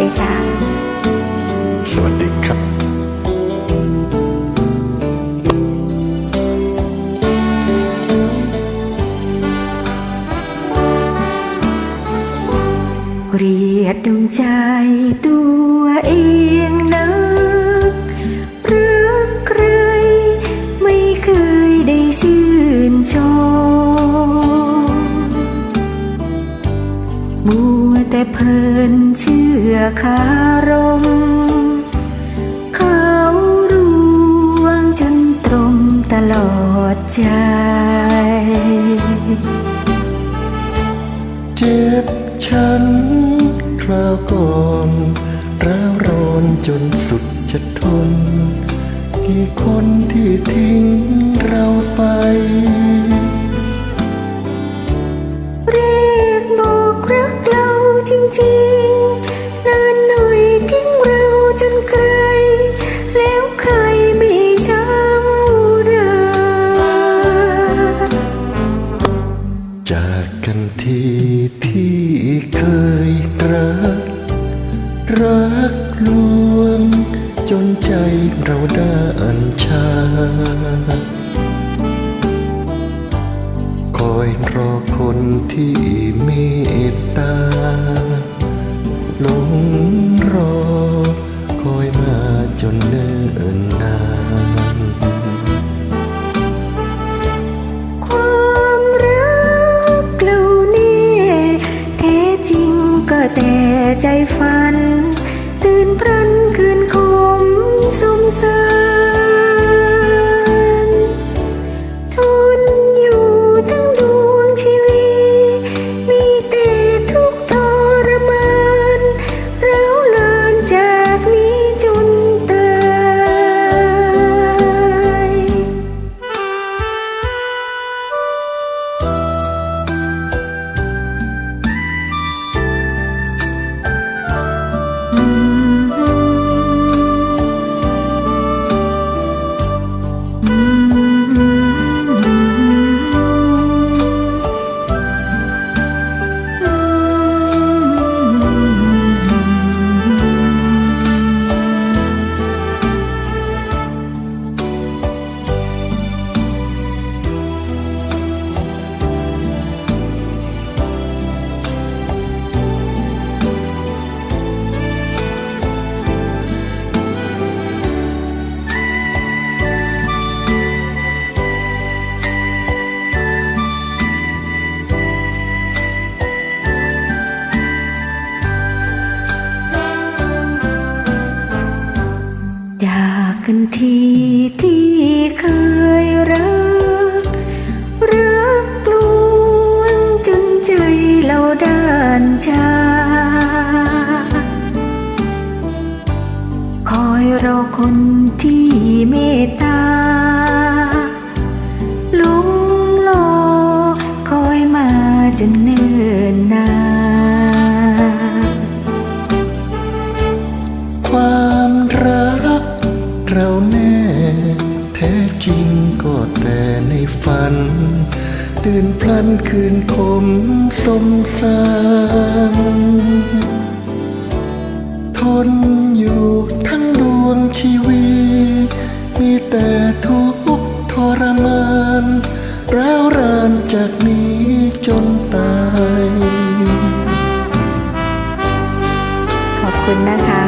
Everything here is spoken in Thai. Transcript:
ดีค่ะ สวัสดีครับเกลียดดวงใจตัวเองนัก แต่เพลินเชื่อคารมเขาร่วงจนตรงตลอดใจ เจ็บช้ำคราวก่อนร้าวร้อนจนสุดจะทน กี่คนที่ทิ้งเราไปเรียกบอกรักเรา จริงนานหน่อยทิ้งเราจนไกล แล้วใครไม่ช้ำรักจากกันที่ที่เคยรัก รักลวง จนใจเราด้านชา คอยรอคนที่เมตตา จากกันทีที่เคยรัก รักลวงจนใจเราด้านชา คอยรอคนที่เมตตาหลงรอคอยมาจนเนิ่น เราแน่ แท้จริงก็แต่ในฝัน ตื่นพลันคืนคมสมสารทนอยู่ทั้งดวงชีวิตมีแต่ทุกข์ทรมานร้าวรานจากนี้จนตาย ขอบคุณนะคะ